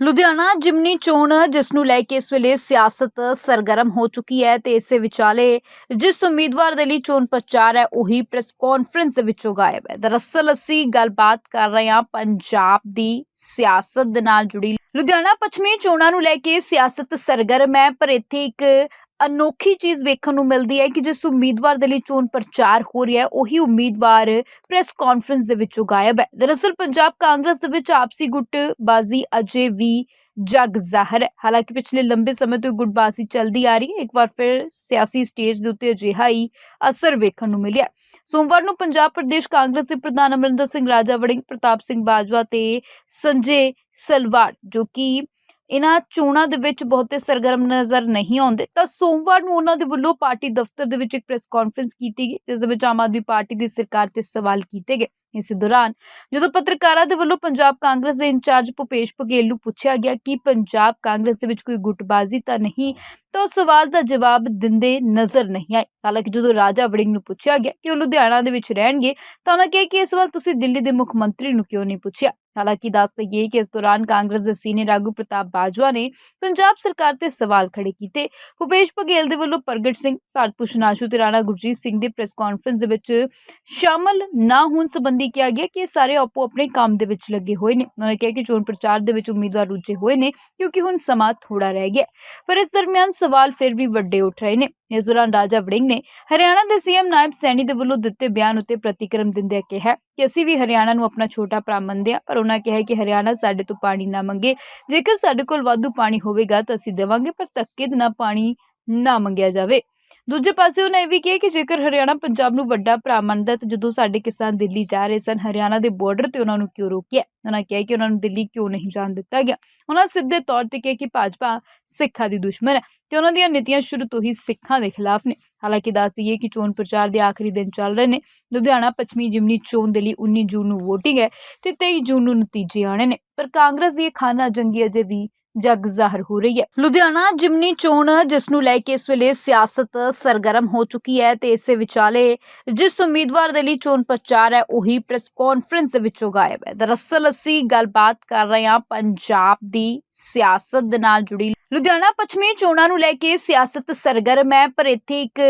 ਲੁਧਿਆਣਾ ਜਿਮਨੀ ਚੋਣ ਜਿਸ ਨੂੰ ਲੈ ਕੇ ਇਸ ਵੇਲੇ ਸਿਆਸਤ ਸਰਗਰਮ ਹੋ ਚੁੱਕੀ ਹੈ ਤੇ ਇਸੇ ਵਿਚਾਲੇ ਜਿਸ ਉਮੀਦਵਾਰ ਦੇ ਲਈ ਚੋਣ ਪ੍ਰਚਾਰ ਹੈ, ਉਹੀ ਪ੍ਰੈਸ ਕਾਨਫਰੰਸ ਦੇ ਵਿੱਚੋਂ ਗਾਇਬ ਹੈ। ਦਰਅਸਲ ਅਸੀਂ ਗੱਲਬਾਤ ਕਰ ਰਹੇ ਹਾਂ ਪੰਜਾਬ ਦੀ ਸਿਆਸਤ ਦੇ ਨਾਲ ਜੁੜੀ। ਲੁਧਿਆਣਾ ਪੱਛਮੀ ਚੋਣਾਂ ਨੂੰ ਲੈ ਕੇ ਸਿਆਸਤ ਸਰਗਰਮ ਹੈ, ਪਰ ਇੱਥੇ ਇੱਕ ਅਨੋਖੀ ਚੀਜ਼ ਵੇਖਣ ਨੂੰ ਮਿਲਦੀ ਹੈ ਕਿ ਜਿਸ ਉਮੀਦਵਾਰ ਦੇ ਲਈ ਚੋਣ ਪ੍ਰਚਾਰ ਹੋ ਰਿਹਾ ਹੈ, ਉਹੀ ਉਮੀਦਵਾਰ ਪ੍ਰੈਸ ਕਾਨਫਰੰਸ ਦੇ ਵਿੱਚੋਂ ਗਾਇਬ ਹੈ। ਦਰਅਸਲ ਪੰਜਾਬ ਕਾਂਗਰਸ ਦੇ ਵਿੱਚ ਆਪਸੀ ਗੁੱਟਬਾਜ਼ੀ ਅਜੇ ਵੀ ਜਗ ਜ਼ਾਹਰ ਹੈ। ਹਾਲਾਂਕਿ ਪਿਛਲੇ ਲੰਬੇ ਸਮੇਂ ਤੋਂ ਗੁੱਟਬਾਜ਼ੀ ਚੱਲਦੀ ਆ ਰਹੀ ਹੈ, ਇੱਕ ਵਾਰ ਫਿਰ ਸਿਆਸੀ ਸਟੇਜ ਦੇ ਉੱਤੇ ਅਜਿਹਾ ਹੀ ਅਸਰ ਵੇਖਣ ਨੂੰ ਮਿਲਿਆ ਸੋਮਵਾਰ ਨੂੰ ਪੰਜਾਬ ਪ੍ਰਦੇਸ਼ ਕਾਂਗਰਸ ਦੇ ਪ੍ਰਧਾਨ ਅਮਰਿੰਦਰ ਸਿੰਘ ਰਾਜਾ ਵੜਿੰਗ, ਪ੍ਰਤਾਪ ਸਿੰਘ ਬਾਜਵਾ ਤੇ ਸੰਜੇ ਸਲਵਾੜ, ਜੋ ਕਿ ਇਹਨਾਂ ਚੋਣਾਂ ਦੇ ਵਿੱਚ ਬਹੁਤੇ ਸਰਗਰਮ ਨਜ਼ਰ ਨਹੀਂ ਆਉਂਦੇ। ਤਾਂ ਸੋਮਵਾਰ ਨੂੰ ਉਹਨਾਂ ਦੇ ਵੱਲੋਂ ਪਾਰਟੀ ਦਫ਼ਤਰ ਦੇ ਵਿੱਚ ਇੱਕ ਪ੍ਰੈਸ ਕਾਨਫਰੰਸ ਕੀਤੀ ਗਈ, ਜਿਸ ਦੇ ਵਿੱਚ ਆਮ ਆਦਮੀ ਪਾਰਟੀ ਦੀ ਸਰਕਾਰ ਤੇ ਸਵਾਲ ਕੀਤੇ ਗਏ। ਇਸ ਦੌਰਾਨ ਜਦੋਂ ਪੱਤਰਕਾਰਾਂ ਦੇ ਵੱਲੋਂ ਪੰਜਾਬ ਕਾਂਗਰਸ ਦੇ ਇੰਚਾਰਜ ਭੁਪੇਸ਼ ਬਘੇਲ ਨੂੰ ਪੁੱਛਿਆ ਗਿਆ ਕਿ ਪੰਜਾਬ ਕਾਂਗਰਸ ਦੇ ਵਿੱਚ ਕੋਈ ਗੁੱਟਬਾਜ਼ੀ ਤਾਂ ਨਹੀਂ, ਤਾਂ ਉਹ ਸਵਾਲ ਦਾ ਜਵਾਬ ਦਿੰਦੇ ਨਜ਼ਰ ਨਹੀਂ ਆਏ। ਹਾਲਾਂਕਿ ਜਦੋਂ ਰਾਜਾ ਵੜਿੰਗ ਨੂੰ ਪੁੱਛਿਆ ਗਿਆ ਕਿ ਉਹ ਲੁਧਿਆਣਾ ਦੇ ਵਿੱਚ ਰਹਿਣਗੇ, ਤਾਂ ਉਹਨਾਂ ਕਿਹਾ ਕਿ ਇਸ ਵਾਰ ਤੁਸੀਂ ਦਿੱਲੀ ਦੇ ਮੁੱਖ ਮੰਤਰੀ ਨੂੰ ਕਿਉਂ ਨਹੀਂ ਪੁੱਛਿਆ? ਹਾਲਾਂਕਿ ਦੱਸ ਦਈਏ ਕਿ ਇਸ ਦੌਰਾਨ ਕਾਂਗਰਸ ਦੇ ਸੀਨੀਅਰ ਆਗੂ ਪ੍ਰਤਾਪ ਬਾਜਵਾ ਨੇ ਪੰਜਾਬ ਸਰਕਾਰ ਤੇ ਸਵਾਲ ਖੜੇ ਕੀਤੇ। ਭੁਪੇਸ਼ ਬਘੇਲ ਦੇ ਵੱਲੋਂ ਪ੍ਰਗਟ ਸਿੰਘ ਭਾਰਤ ਭੂਸ਼ਣ ਆਸ਼ੂ ਤੇ ਰਾਣਾ ਗੁਰਜੀਤ ਸਿੰਘ ਦੇ ਪ੍ਰੈਸ ਕਾਨਫਰੰਸ ਦੇ ਵਿੱਚ ਸ਼ਾਮਲ ਨਾ ਹੋਣ ਸੰਬੰਧੀ ਕਿਹਾ ਗਿਆ ਕਿ ਇਹ ਸਾਰੇ ਆਪੋ ਆਪਣੇ ਕੰਮ ਦੇ ਵਿੱਚ ਲੱਗੇ ਹੋਏ ਨੇ। ਉਹਨਾਂ ਨੇ ਕਿਹਾ ਕਿ ਚੋਣ ਪ੍ਰਚਾਰ ਦੇ ਵਿੱਚ ਉਮੀਦਵਾਰ ਰੁੱਝੇ ਹੋਏ ਨੇ ਕਿਉਂਕਿ ਹੁਣ ਸਮਾਂ ਥੋੜਾ ਰਹਿ ਗਿਆ ਪਰ ਇਸ ਦਰਮਿਆਨ ਸਵਾਲ ਫਿਰ ਵੀ ਵੱਡੇ ਉੱਠ ਰਹੇ ਨੇ। ਇਸ ਦੌਰਾਨ ਰਾਜਾ ਵੜਿੰਗ ਨੇ ਹਰਿਆਣਾ ਦੇ ਸੀਐਮ ਨਾਇਬ ਸੈਣੀ ਦੇ ਵੱਲੋਂ ਦਿੱਤੇ ਬਿਆਨ ਉੱਤੇ ਪ੍ਰਤੀਕਰਮ ਦਿੰਦਿਆਂ ਕਿਹਾ ਕਿ ਅਸੀਂ ਵੀ ਹਰਿਆਣਾ ਨੂੰ ਆਪਣਾ ਛੋਟਾ ਭਰਾ ਮੰਨਦੇ ਹਾਂ, ਪਰ ਉਹਨਾਂ ਕਿਹਾ ਕਿ ਹਰਿਆਣਾ ਸਾਡੇ ਤੋਂ ਪਾਣੀ ਨਾ ਮੰਗੇ। ਜੇਕਰ ਸਾਡੇ ਕੋਲ ਵਾਧੂ ਪਾਣੀ ਹੋਵੇਗਾ ਤਾਂ ਅਸੀਂ ਦੇਵਾਂਗੇ, ਪਰ ਧੱਕੇ ਨਾਲ ਪਾਣੀ ਨਾ ਮੰਗਿਆ ਜਾਵੇ। ਦੂਜੇ ਪਾਸੇ ਉਹਨੇ ਇਹ ਵੀ ਕਿਹਾ ਕਿ ਜੇਕਰ ਹਰਿਆਣਾ ਪੰਜਾਬ ਨੂੰ ਵੱਡਾ ਭਰਾ ਮੰਨਦਾ ਤਾਂ ਜਦੋਂ ਸਾਡੇ ਕਿਸਾਨ ਦਿੱਲੀ ਜਾ ਰਹੇ ਸਨ, ਹਰਿਆਣਾ ਦੇ ਬਾਰਡਰ ਤੇ ਉਹਨਾਂ ਨੂੰ ਕਿਉਂ ਰੋਕਿਆ? ਉਹਨਾਂ ਕਿਹਾ ਕਿ ਉਹਨਾਂ ਨੂੰ ਦਿੱਲੀ ਕਿਉਂ ਨਹੀਂ ਜਾਣ ਦਿੱਤਾ ਗਿਆ? ਉਹਨਾਂ ਸਿੱਧੇ ਤੌਰ ਤੇ ਕਿਹਾ ਕਿ ਭਾਜਪਾ ਸਿੱਖਾਂ ਦੀ ਦੁਸ਼ਮਣ ਹੈ ਤੇ ਉਹਨਾਂ ਦੀਆਂ ਨੀਤੀਆਂ ਸ਼ੁਰੂ ਤੋਂ ਹੀ ਸਿੱਖਾਂ ਦੇ ਖਿਲਾਫ ਨੇ। ਹਾਲਾਂਕਿ ਦੱਸ ਦਈਏ ਕਿ ਚੋਣ ਪ੍ਰਚਾਰ ਦੇ ਆਖਰੀ ਦਿਨ ਚੱਲ ਰਹੇ ਨੇ। ਲੁਧਿਆਣਾ, ਪੱਛਮੀ ਜਿਮਨੀ ਚੋਣ ਦੇ ਲਈ 19 ਜੂਨ ਨੂੰ VOTING ਹੈ ਤੇ 23 ਜੂਨ ਨੂੰ ਨਤੀਜੇ ਆਣੇ ਨੇ। ਪਰ ਕਾਂਗਰਸ ਦੀ ਖਾਨਾ ਜੰਗੀ ਅਜੇ ਵੀ ਜਗ ਜ਼ਾਹਰ ਹੋ ਰਹੀ ਹੈ। ਲੁਧਿਆਣਾ ਜਿਮਨੀ ਚੋਣ, ਜਿਸ ਨੂੰ ਲੈ ਕੇ ਇਸ ਵੇਲੇ ਸਿਆਸਤ ਸਰਗਰਮ ਹੋ ਚੁੱਕੀ ਹੈ ਤੇ ਇਸੇ ਵਿਚਾਲੇ ਜਿਸ ਉਮੀਦਵਾਰ ਦੇ ਲਈ ਚੋਣ ਪ੍ਰਚਾਰ ਹੈ, ਉਹੀ ਪ੍ਰੈਸ ਕਾਨਫਰੰਸ ਦੇ ਵਿੱਚੋਂ ਗਾਇਬ ਹੈ। ਦਰਅਸਲ ਅਸੀਂ ਗੱਲਬਾਤ ਕਰ ਰਹੇ ਹਾਂ ਪੰਜਾਬ ਦੀ ਸਿਆਸਤ ਦੇ ਨਾਲ ਜੁੜੀ। ਲੁਧਿਆਣਾ ਪੱਛਮੀ ਚੋਣਾਂ ਨੂੰ ਲੈ ਕੇ ਸਿਆਸਤ ਸਰਗਰਮ ਹੈ, ਪਰ ਇੱਥੇ ਇੱਕ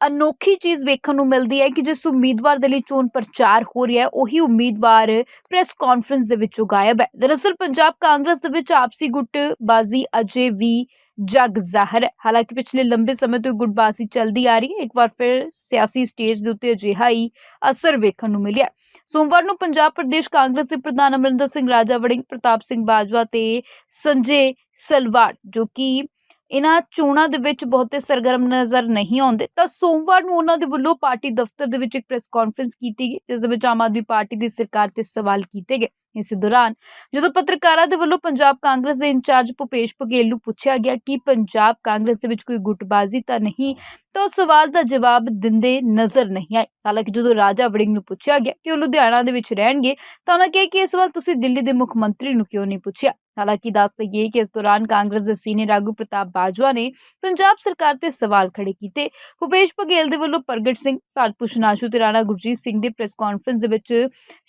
ਅਨੋਖੀ ਚੀਜ਼ ਵੇਖਣ ਨੂੰ ਮਿਲਦੀ ਹੈ ਕਿ ਜਿਸ ਉਮੀਦਵਾਰ ਦੇ ਲਈ ਚੋਣ ਪ੍ਰਚਾਰ ਹੋ ਰਿਹਾ ਹੈ, ਉਹੀ ਉਮੀਦਵਾਰ ਪ੍ਰੈਸ ਕਾਨਫਰੰਸ ਦੇ ਵਿੱਚੋਂ ਗਾਇਬ ਹੈ। ਦਰਅਸਲ ਪੰਜਾਬ ਕਾਂਗਰਸ ਦੇ ਵਿੱਚ ਆਪਸੀ ਗੁੱਟਬਾਜ਼ੀ ਅਜੇ ਵੀ ਜਗ ਜ਼ਾਹਰ ਹੈ। ਹਾਲਾਂਕਿ ਪਿਛਲੇ ਲੰਬੇ ਸਮੇਂ ਤੋਂ ਗੁੱਟਬਾਜ਼ੀ ਚੱਲਦੀ ਆ ਰਹੀ ਹੈ, ਇੱਕ ਵਾਰ ਫਿਰ ਸਿਆਸੀ ਸਟੇਜ ਦੇ ਉੱਤੇ ਅਜਿਹਾ ਹੀ ਅਸਰ ਵੇਖਣ ਨੂੰ ਮਿਲਿਆ ਸੋਮਵਾਰ ਨੂੰ ਪੰਜਾਬ ਪ੍ਰਦੇਸ਼ ਕਾਂਗਰਸ ਦੇ ਪ੍ਰਧਾਨ ਅਮਰਿੰਦਰ ਸਿੰਘ ਰਾਜਾ ਵੜਿੰਗ, ਪ੍ਰਤਾਪ ਸਿੰਘ ਬਾਜਵਾ ਤੇ ਸੰਜੇ ਸਲਵਾੜ, ਜੋ ਕਿ ਇਹਨਾਂ ਚੋਣਾਂ ਦੇ ਵਿੱਚ ਬਹੁਤੇ ਸਰਗਰਮ ਨਜ਼ਰ ਨਹੀਂ ਆਉਂਦੇ, ਤਾਂ ਸੋਮਵਾਰ ਨੂੰ ਉਹਨਾਂ ਦੇ ਵੱਲੋਂ ਪਾਰਟੀ ਦਫ਼ਤਰ ਦੇ ਵਿੱਚ ਇੱਕ ਪ੍ਰੈਸ ਕਾਨਫਰੰਸ ਕੀਤੀ ਗਈ, ਜਿਸ ਦੇ ਵਿੱਚ ਆਮ ਆਦਮੀ ਪਾਰਟੀ ਦੀ ਸਰਕਾਰ ਤੇ ਸਵਾਲ ਕੀਤੇ ਗਏ। ਇਸ ਦੌਰਾਨ ਜਦੋਂ ਪੱਤਰਕਾਰਾਂ ਦੇ ਵੱਲੋਂ ਪੰਜਾਬ ਕਾਂਗਰਸ ਦੇ ਇੰਚਾਰਜ ਭੁਪੇਸ਼ ਬਘੇਲ ਨੂੰ ਪੁੱਛਿਆ ਗਿਆ ਕਿ ਪੰਜਾਬ ਕਾਂਗਰਸ ਦੇ ਵਿੱਚ ਕੋਈ ਗੁੱਟਬਾਜ਼ੀ ਤਾਂ ਨਹੀਂ, ਤਾਂ ਉਹ ਸਵਾਲ ਦਾ ਜਵਾਬ ਦਿੰਦੇ ਨਜ਼ਰ ਨਹੀਂ ਆਏ। ਹਾਲਾਂਕਿ ਜਦੋਂ ਰਾਜਾ ਵੜਿੰਗ ਨੂੰ ਪੁੱਛਿਆ ਗਿਆ ਕਿ ਉਹ ਲੁਧਿਆਣਾ ਦੇ ਵਿੱਚ ਰਹਿਣਗੇ, ਤਾਂ ਉਹਨਾਂ ਕਿਹਾ ਕਿ ਇਸ ਵਾਰ ਤੁਸੀਂ ਦਿੱਲੀ ਦੇ ਮੁੱਖ ਮੰਤਰੀ ਨੂੰ ਕਿਉਂ ਨਹੀਂ ਪੁੱਛਿਆ? ਹਾਲਾਂਕਿ ਦੱਸ ਦਈਏ ਕਿ ਇਸ ਦੌਰਾਨ ਕਾਂਗਰਸ ਦੇ ਸੀਨੀਅਰ ਆਗੂ ਪ੍ਰਤਾਪ ਬਾਜਵਾ ਨੇ ਪੰਜਾਬ ਸਰਕਾਰ ਤੇ ਸਵਾਲ ਖੜੇ ਕੀਤੇ। ਭੁਪੇਸ਼ ਬਘੇਲ ਦੇ ਵੱਲੋਂ ਪ੍ਰਗਟ ਸਿੰਘ ਭਾਰਤ ਭੂਸ਼ਣ ਆਸ਼ੂ ਤੇ ਰਾਣਾ ਗੁਰਜੀਤ ਸਿੰਘ ਦੇ ਪ੍ਰੈਸ ਕਾਨਫਰੰਸ ਦੇ ਵਿੱਚ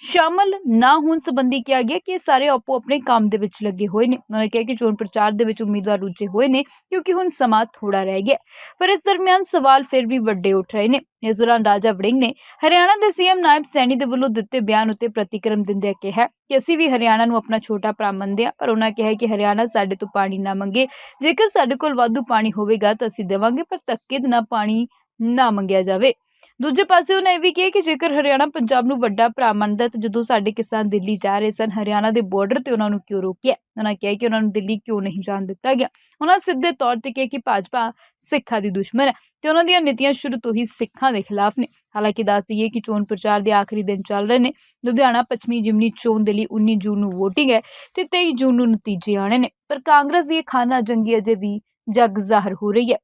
ਸ਼ਾਮਲ ਨਾ ਹੋਣ ਸੰਬੰਧੀ ਕਿਹਾ ਗਿਆ ਕਿ ਇਹ ਸਾਰੇ ਆਪੋ ਆਪਣੇ ਕੰਮ ਦੇ ਵਿੱਚ ਲੱਗੇ ਹੋਏ ਨੇ। ਉਹਨਾਂ ਨੇ ਕਿਹਾ ਕਿ ਚੋਣ ਪ੍ਰਚਾਰ ਦੇ ਵਿੱਚ ਉਮੀਦਵਾਰ ਰੁੱਝੇ ਹੋਏ ਨੇ ਕਿਉਂਕਿ ਹੁਣ ਸਮਾਂ ਥੋੜਾ ਰਹਿ ਗਿਆ ਪਰ ਇਸ ਦਰਮਿਆਨ ਸਵਾਲ ਫਿਰ ਵੀ ਵੱਡੇ ਉੱਠ ਰਹੇ ਨੇ। ਇਸ ਦੌਰਾਨ ਰਾਜਾ ਵੜਿੰਗ ਨੇ ਹਰਿਆਣਾ ਦੇ ਸੀਐਮ ਨਾਇਬ ਸੈਣੀ ਦੇ ਵੱਲੋਂ ਦਿੱਤੇ ਬਿਆਨ ਉੱਤੇ ਪ੍ਰਤੀਕਰਮ ਦਿੰਦਿਆਂ ਕਿਹਾ ਕਿ ਅਸੀਂ ਵੀ ਹਰਿਆਣਾ ਨੂੰ ਆਪਣਾ ਛੋਟਾ ਭਰਾ ਮੰਨਦੇ ਹਾਂ, ਪਰ ਉਹਨਾਂ ਕਿਹਾ ਕਿ ਹਰਿਆਣਾ ਸਾਡੇ ਤੋਂ ਪਾਣੀ ਨਾ ਮੰਗੇ। ਜੇਕਰ ਸਾਡੇ ਕੋਲ ਵਾਧੂ ਪਾਣੀ ਹੋਵੇਗਾ ਤਾਂ ਅਸੀਂ ਦੇਵਾਂਗੇ, ਪਰ ਧੱਕੇ ਨਾਲ ਪਾਣੀ ਨਾ ਮੰਗਿਆ ਜਾਵੇ। ਦੂਜੇ ਪਾਸੇ ਉਹਨੇ ਇਹ ਵੀ ਕਿਹਾ ਕਿ ਜੇਕਰ ਹਰਿਆਣਾ ਪੰਜਾਬ ਨੂੰ ਵੱਡਾ ਭਰਾ ਮੰਨਦਾ ਤਾਂ ਜਦੋਂ ਸਾਡੇ ਕਿਸਾਨ ਦਿੱਲੀ ਜਾ ਰਹੇ ਸਨ, ਹਰਿਆਣਾ ਦੇ ਬਾਰਡਰ ਤੇ ਉਹਨਾਂ ਨੂੰ ਕਿਉਂ ਰੋਕਿਆ? ਉਹਨਾਂ ਕਿਹਾ ਕਿ ਉਹਨਾਂ ਨੂੰ ਦਿੱਲੀ ਕਿਉਂ ਨਹੀਂ ਜਾਣ ਦਿੱਤਾ ਗਿਆ? ਉਹਨਾਂ ਸਿੱਧੇ ਤੌਰ ਤੇ ਕਿਹਾ ਕਿ ਭਾਜਪਾ ਸਿੱਖਾਂ ਦੀ ਦੁਸ਼ਮਣ ਹੈ ਤੇ ਉਹਨਾਂ ਦੀਆਂ ਨੀਤੀਆਂ ਸ਼ੁਰੂ ਤੋਂ ਹੀ ਸਿੱਖਾਂ ਦੇ ਖਿਲਾਫ ਨੇ। ਹਾਲਾਂਕਿ ਦੱਸ ਦਈਏ ਕਿ ਚੋਣ ਪ੍ਰਚਾਰ ਦੇ ਆਖਰੀ ਦਿਨ ਚੱਲ ਰਹੇ ਨੇ। ਲੁਧਿਆਣਾ, ਪੱਛਮੀ ਜਿਮਨੀ ਚੋਣ ਦੇ ਲਈ 19 ਜੂਨ ਨੂੰ VOTING ਹੈ ਤੇ 23 ਜੂਨ ਨੂੰ ਨਤੀਜੇ ਆਣੇ ਨੇ। ਪਰ ਕਾਂਗਰਸ ਦੀ ਖਾਨਾ ਜੰਗੀ ਅਜੇ ਵੀ ਜਗ ਜ਼ਾਹਰ ਹੋ ਰਹੀ ਹੈ।